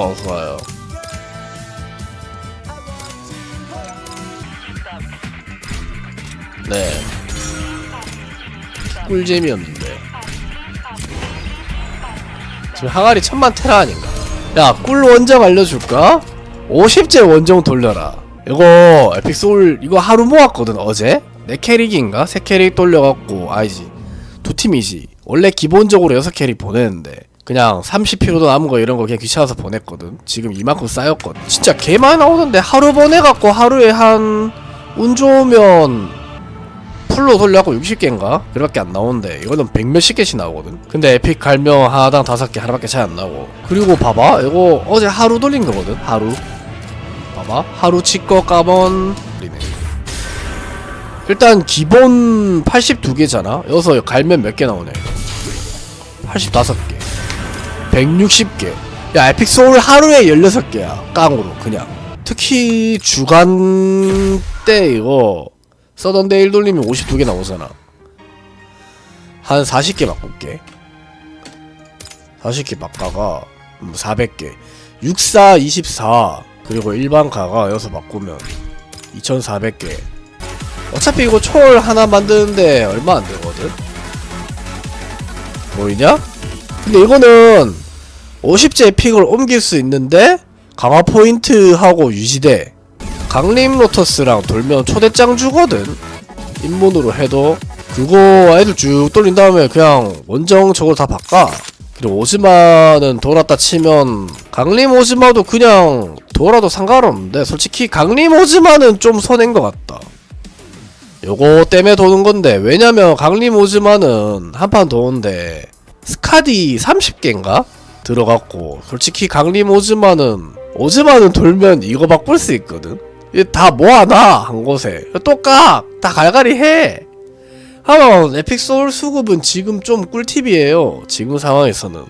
어서와요. 네. 꿀잼이었는데. 지금 항아리 천만 테라 아닌가? 야 꿀 원정 알려줄까? 50제 원정 돌려라. 이거 에픽 소울 이거 하루 모았거든 어제? 네 캐릭인가? 세 캐릭 돌려갖고 아니지. 두 팀이지. 원래 기본적으로 6캐릭 보냈는데 그냥 30피로도 남은 거 이런 거 그냥 귀찮아서 보냈거든. 지금 이만큼 쌓였거든. 진짜 개 많이 나오는데. 하루 보내갖고 하루에 한 운 좋으면 풀로 돌려갖고 60개인가? 그렇게 안 나오는데 이거는 100 몇십 개씩 나오거든. 근데 에픽 갈명 하나당 5개 하나밖에 차이 안 나고. 그리고 봐봐. 이거 어제 하루 돌린 거거든. 하루. 봐봐. 하루 까번 돌리네. 일단 기본 82개잖아. 여기서 갈면 몇 개 나오냐 이거? 85개 160개. 야 에픽 소울 하루에 16개야. 깡으로 그냥. 특히 주간 때 이거 서던데일 돌리면 52개 나오잖아. 한 40개 바꿀게. 40개 바꿔가 음, 400개. 64 24 그리고 일반 가가 여기서 바꾸면 2400개. 어차피 이거 초월 하나 만드는데 얼마 안 되거든? 보이냐? 근데 이거는 50제 픽을 옮길 수 있는데 강화 포인트하고 유지돼. 강림 로터스랑 돌면 초대장 주거든. 입문으로 해도 그거 애들 쭉 돌린 다음에 그냥 원정 저걸 다 바꿔. 그리고 오즈마는 돌았다 치면 강림 오즈마도 그냥 돌아도 상관없는데 솔직히 강림 오즈마는 좀 손해인 것 같다. 요거 때문에 도는 건데 왜냐면 강림 오즈마는 한 판 도는데 스카디 30개인가? 들어갔고 솔직히 강림 오즈마는 오즈마는 돌면 이거 바꿀 수 있거든? 이다 모아놔 한 곳에. 똑깍 다 갈갈이 해. 하면 에픽 소울 수급은 지금 좀 꿀팁이에요. 지금 상황에서는